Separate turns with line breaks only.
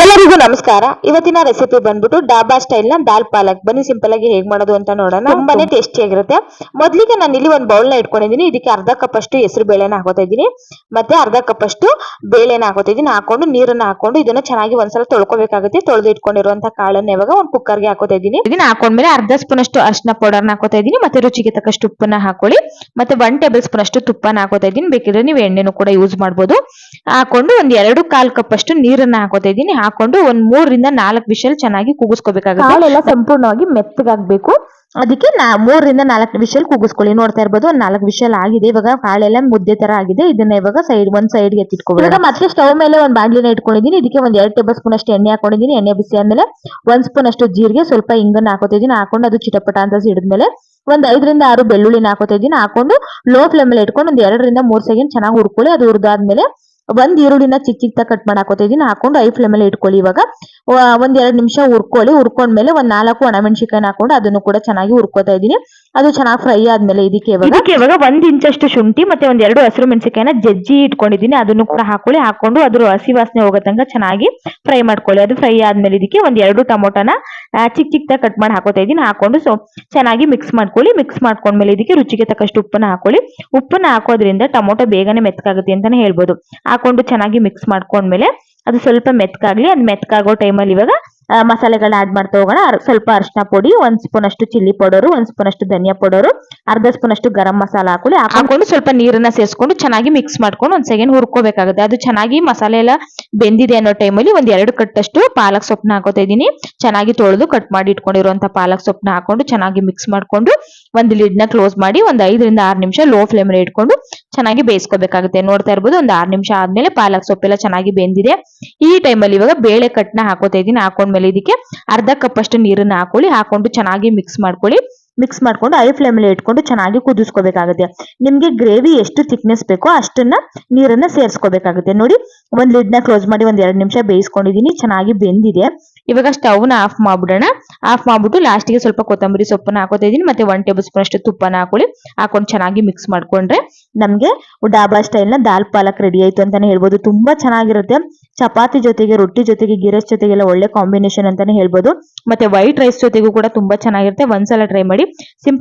ಎಲ್ಲರಿಗೂ ನಮಸ್ಕಾರ. ಇವತ್ತಿನ ರೆಸಿಪಿ ಬಂದ್ಬಿಟ್ಟು ಡಾಬಾ ಸ್ಟೈಲ್ನ ದಾಲ್ ಪಾಲಕ್. ಬನ್ನಿ ಸಿಂಪಲ್ ಆಗಿ ಹೇಗ್ ಮಾಡೋದು ಅಂತ ನೋಡೋಣ. ತುಂಬಾನೇ ಟೇಸ್ಟಿ ಆಗಿರುತ್ತೆ. ಮೊದ್ಲಿಗೆ ನಾನು ಇಲ್ಲಿ ಒಂದು ಬೌಲ್ನ ಇಟ್ಕೊಂಡಿದ್ದೀನಿ. ಇದಕ್ಕೆ ಅರ್ಧ ಕಪ್ ಅಷ್ಟು ಹೆಸರು ಬೇಳೆನ ಹಾಕೋತಾ ಇದ್ದೀನಿ. ಮತ್ತೆ ಅರ್ಧ ಕಪ್ ಅಷ್ಟು ಬೇಳೆನ ಹಾಕೋತಾ ಇದ್ದೀನಿ. ಹಾಕೊಂಡು ನೀರನ್ನ ಹಾಕೊಂಡು ಇದನ್ನ ಚೆನ್ನಾಗಿ ಒಂದ್ಸಲ ತೊಳ್ಕೊಬೇಕಾಗುತ್ತೆ. ತೊಳೆದು ಇಟ್ಕೊಂಡಿರುವಂತ ಕಾಳನ್ನ ಇವಾಗ ಒಂದು ಕುಕ್ಕರ್ಗೆ ಹಾಕೋತಾ ಇದ್ದೀನಿ. ಇದನ್ನ ಹಾಕೊಂಡ್ಮೇಲೆ ಅರ್ಧ ಸ್ಪೂನ್ ಅಷ್ಟು ಅರ್ಶನ ಪೌಡರ್ನ ಹಾಕೋತಾ ಇದ್ದೀನಿ. ಮತ್ತೆ ರುಚಿಗೆ ತಕ್ಕಷ್ಟು ಉಪ್ಪನ್ನ ಹಾಕೊಳ್ಳಿ. ಮತ್ತೆ ಒನ್ ಟೇಬಲ್ ಸ್ಪೂನ್ ಅಷ್ಟು ತುಪ್ಪನ ಹಾಕೋತಾ ಇದ್ದೀನಿ. ಬೇಕಿದ್ರೆ ನೀವು ಎಣ್ಣೆನೂ ಕೂಡ ಯೂಸ್ ಮಾಡ್ಬೋದು. ಹಾಕೊಂಡು ಒಂದ್ ಎರಡು ಕಾಲ್ ಕಪ್ ಅಷ್ಟು ನೀರನ್ನ ಹಾಕೋತಾ ಇದ್ದೀನಿ. ಹಾಕೊಂಡು ಒಂದ್ ಮೂರರಿಂದ ನಾಲ್ಕು ವಿಷಲ್ ಚೆನ್ನಾಗಿ ಕೂಗಿಸ್ಕೋಬೇಕಾಗುತ್ತೆ. ಕಾಳೆಲ್ಲ ಸಂಪೂರ್ಣವಾಗಿ ಮೆತ್ತಗಾಗ್ಬೇಕು. ಅದಕ್ಕೆ ನಾ ಮೂರರಿಂದ ನಾಲ್ಕು ವಿಷಲ್ ಕೂಗಿಸ್ಕೊಳ್ಳಿ. ನೋಡ್ತಾ ಇರ್ಬೋದು ಒಂದ್ ನಾಲ್ಕು ವಿಷಲ್ ಆಗಿದೆ. ಇವಾಗ ಕಾಳೆಲ್ಲ ಮುದ್ದೆ ತರ ಆಗಿದೆ. ಇದನ್ನ ಇವಾಗ ಸೈಡ್ ಒಂದ್ ಸೈಡ್ಗೆ ಎತ್ತಿಟ್ಕೊಬೇಕು. ಇವಾಗ ಮತ್ತೆ ಸ್ಟವ್ ಮೇಲೆ ಒಂದ್ ಬಾಂಡ್ಲಿನ ಇಟ್ಕೊಂಡಿದ್ದೀನಿ. ಇದಕ್ಕೆ ಒಂದ್ ಎರಡು ಟೇಬಲ್ ಸ್ಪೂನ್ ಅಷ್ಟು ಎಣ್ಣೆ ಹಾಕೊಂಡಿದ್ದೀನಿ. ಎಣ್ಣೆ ಬಿಸಿ ಆದ್ಮೇಲೆ ಒಂದ್ ಸ್ಪೂನ್ ಅಷ್ಟು ಜೀರಿಗೆ ಸ್ವಲ್ಪ ಹಿಂಗನ್ನ ಹಾಕೋತಿದ್ದೀನಿ ಹಾಕೊಂಡು ಅದು ಚಿಟಪಟ ಅಂತ ಸಿಡಿದ್ಮೇಲೆ ಒಂದ್ ಐದರಿಂದ ಆರು ಬೆಳ್ಳುಳ್ಳಿನ ಹಾಕೋತಿದ್ದೀನಿ ಹಾಕೊಂಡು ಲೋ ಫ್ಲೇಮ್ ಅಲ್ಲಿ ಇಟ್ಕೊಂಡು ಒಂದ್ ಎರಡರಿಂದ ಮೂರ್ ಸೆಕೆಂಡ್ ಚೆನ್ನಾಗಿ ಹುರ್ಕೊಳ್ಳಿ. ಅದು ಹುರಿದಾದ್ಮೇಲೆ ಒಂದ್ ಈರುಳ್ಳಿನ ಚಿಕ್ಕ ಚಿಕ್ಕ ಕಟ್ ಮಾಡಿ ಹಾಕೋತಾ ಇದೀನಿ. ಹಾಕೊಂಡು ಐ ಫ್ಲೇಮ್ ಅಲ್ಲಿ ಇಟ್ಕೊಳ್ಳಿ ಇವಾಗ. ಒಂದ್ ಎರಡ್ ನಿಮಿಷ ಹುರ್ಕೊಳ್ಳಿ. ಹುರ್ಕೊಂಡ್ಮೇಲೆ ಒಂದ್ ನಾಲ್ಕು ಒಣಮೆಣಸಿಕಾಯಿ ಹಾಕೊಂಡು ಅದನ್ನು ಕೂಡ ಚೆನ್ನಾಗಿ ಹುರ್ಕೋತಾ ಇದೀನಿ. ಅದು ಚೆನ್ನಾಗಿ ಫ್ರೈ ಆದ್ಮೇಲೆ ಇದಕ್ಕೆ ಇವಾಗ ಇವಾಗ ಒಂದ್ ಇಂಚಷ್ಟು ಶುಂಠಿ ಮತ್ತೆ ಒಂದ್ ಎರಡು ಹಸಿರು ಮೆಣಸಿಕಾಯಿನ ಜಜ್ಜಿ ಇಟ್ಕೊಂಡಿದೀನಿ. ಅದನ್ನು ಕೂಡ ಹಾಕೊಳ್ಳಿ ಹಾಕೊಂಡು ಅದ್ರ ಹಸಿ ವಾಸನೆ ಹೋಗೋ ತನಕ ಚೆನ್ನಾಗಿ ಫ್ರೈ ಮಾಡ್ಕೊಳ್ಳಿ. ಅದು ಫ್ರೈ ಆದ್ಮೇಲೆ ಇದಕ್ಕೆ ಒಂದ್ ಎರಡು ಟೊಮೊಟೊನ ಚಿಕ್ಕ ಚಿಕ್ಕದಾಗಿ ಕಟ್ ಮಾಡಿ ಹಾಕೋತಾ ಇದೀನಿ. ಹಾಕೊಂಡು ಸೊ, ಚೆನ್ನಾಗಿ ಮಿಕ್ಸ್ ಮಾಡ್ಕೊಳ್ಳಿ. ಮಿಕ್ಸ್ ಮಾಡ್ಕೊಂಡ್ಮೇಲೆ ಇದಕ್ಕೆ ರುಚಿಗೆ ತಕ್ಕಷ್ಟು ಉಪ್ಪನ್ನ ಹಾಕೊಳ್ಳಿ ಉಪ್ಪನ್ನ ಹಾಕೋದ್ರಿಂದ ಟೊಮೊಟೊ ಬೇಗನೆ ಮೆತ್ತಕಾಗುತ್ತೆ ಅಂತಾನೆ ಹೇಳ್ಬೋದು. ಹಾಕೊಂಡು ಚೆನ್ನಾಗಿ ಮಿಕ್ಸ್ ಮಾಡ್ಕೊಂಡ್ಮೇಲೆ ಅದು ಸ್ವಲ್ಪ ಮೆತ್ತಗಾಗ್ಲಿ ಅದು ಮೆತ್ಕಾಗೋ ಟೈಮಲ್ಲಿ ಇವಾಗ ಮಸಾಲೆಗಳನ್ನ ಆಡ್ ಮಾಡ್ತಾ ಹೋಗೋಣ. ಸ್ವಲ್ಪ ಅರಿಶಿನ ಪುಡಿ, ಒಂದ್ ಸ್ಪೂನ್ ಅಷ್ಟು ಚಿಲ್ಲಿ ಪೌಡರು, ಒಂದ್ ಸ್ಪೂನ್ ಅಷ್ಟು ಧನಿಯಾ ಪೌಡರು, ಅರ್ಧ ಸ್ಪೂನ್ ಅಷ್ಟು ಗರಂ ಮಸಾಲ ಹಾಕೊಳ್ಳಿ ಹಾಕೊಂಡು ಸ್ವಲ್ಪ ನೀರನ್ನ ಸೇರಿಸ್ಕೊಂಡು ಚೆನ್ನಾಗಿ ಮಿಕ್ಸ್ ಮಾಡ್ಕೊಂಡು ಒಂದ್ ಸೆಕೆಂಡ್ ಹುರ್ಕೋಬೇಕಾಗುತ್ತೆ. ಅದು ಚೆನ್ನಾಗಿ ಮಸಾಲೆ ಎಲ್ಲ ಬೆಂದಿದೆ ಅನ್ನೋ ಟೈಮಲ್ಲಿ ಒಂದ್ ಎರಡು ಕಟ್ಟಷ್ಟು ಪಾಲಕ್ ಸೊಪ್ಪನ್ನ ಹಾಕೋತಾ ಇದೀನಿ ಚೆನ್ನಾಗಿ ತೊಳೆದು ಕಟ್ ಮಾಡಿ ಇಟ್ಕೊಂಡಿರುವಂತ ಪಾಲಕ್ ಸೊಪ್ಪನ್ನ ಹಾಕೊಂಡು ಚೆನ್ನಾಗಿ ಮಿಕ್ಸ್ ಮಾಡ್ಕೊಂಡು ಒಂದು ಲಿಡ್ನ ಕ್ಲೋಸ್ ಮಾಡಿ ಒಂದ್ ಐದರಿಂದ ಆರು ನಿಮಿಷ ಲೋ ಫ್ಲೇಮ್ ಇಟ್ಕೊಂಡು ಚೆನ್ನಾಗಿ ಬೇಯಿಸ್ಕೋಬೇಕಾಗುತ್ತೆ. ನೋಡ್ತಾ ಇರ್ಬೋದು, ಒಂದು ಆರು ನಿಮಿಷ ಆದ್ಮೇಲೆ ಪಾಲಕ್ ಸೊಪ್ಪೆಲ್ಲ ಚೆನ್ನಾಗಿ ಬೆಂದಿದೆ. ಈ ಟೈಮಲ್ಲಿ ಇವಾಗ ಬೇಳೆ ಕಟ್ನ ಹಾಕೋತಾ ಇದ್ದೀನಿ. ಹಾಕೊಂಡ್ಮೇಲೆ ಇದಕ್ಕೆ ಅರ್ಧ ಕಪ್ ಅಷ್ಟು ನೀರನ್ನ ಹಾಕೊಳ್ಳಿ. ಹಾಕೊಂಡು ಚೆನ್ನಾಗಿ ಮಿಕ್ಸ್ ಮಾಡ್ಕೊಳ್ಳಿ. ಮಿಕ್ಸ್ ಮಾಡ್ಕೊಂಡು ಐ ಫ್ಲೇಮಲ್ಲಿ ಇಟ್ಕೊಂಡು ಚೆನ್ನಾಗಿ ಕುದಿಸ್ಕೋಬೇಕಾಗುತ್ತೆ. ನಿಮಗೆ ಗ್ರೇವಿ ಎಷ್ಟು ಥಿಕ್ನೆಸ್ ಬೇಕೋ ಅಷ್ಟನ್ನ ನೀರನ್ನ ಸೇರಿಸ್ಕೋಬೇಕಾಗುತ್ತೆ. ನೋಡಿ, ಒಂದು ಲಿಡ್ನ ಕ್ಲೋಸ್ ಮಾಡಿ ಒಂದ್ ಎರಡು ನಿಮಿಷ ಬೇಯಿಸ್ಕೊಂಡಿದೀನಿ ಚೆನ್ನಾಗಿ ಬೆಂದಿದೆ. ಇವಾಗ ಸ್ಟವ್ನ ಆಫ್ ಮಾಡ್ಬಿಡೋಣ. ಆಫ್ ಮಾಡ್ಬಿಟ್ಟು ಲಾಸ್ಟಿಗೆ ಸ್ವಲ್ಪ ಕೊತ್ತಂಬರಿ ಸೊಪ್ಪನ್ನ ಹಾಕೋತಾ ಇದೀನಿ ಮತ್ತೆ ಒನ್ ಟೇಬಲ್ ಸ್ಪೂನ್ ಅಷ್ಟು ತುಪ್ಪನ ಹಾಕೊಳ್ಳಿ. ಹಾಕೊಂಡು ಚೆನ್ನಾಗಿ ಮಿಕ್ಸ್ ಮಾಡ್ಕೊಂಡ್ರೆ ನಮ್ಗೆ ಡಾಬಾ ಸ್ಟೈಲ್ನ ದಾಲ್ ಪಾಲಕ್ ರೆಡಿ ಆಯ್ತು ಅಂತಾನೆ ಹೇಳ್ಬೋದು. ತುಂಬಾ ಚೆನ್ನಾಗಿರುತ್ತೆ. ಚಪಾತಿ ಜೊತೆಗೆ, ರೊಟ್ಟಿ ಜೊತೆಗೆ, ಗಿರಸ್ ಜೊತೆಗೆಲ್ಲ ಒಳ್ಳೆ ಕಾಂಬಿನೇಷನ್ ಅಂತಾನೆ ಹೇಳ್ಬೋದು. ಮತ್ತೆ ವೈಟ್ ರೈಸ್ ಜೊತೆಗೂ ಕೂಡ ತುಂಬಾ ಚೆನ್ನಾಗಿರುತ್ತೆ. ಒಂದ್ಸಲ ಟ್ರೈ ಮಾಡಿ. ಸಿಂಪಲ್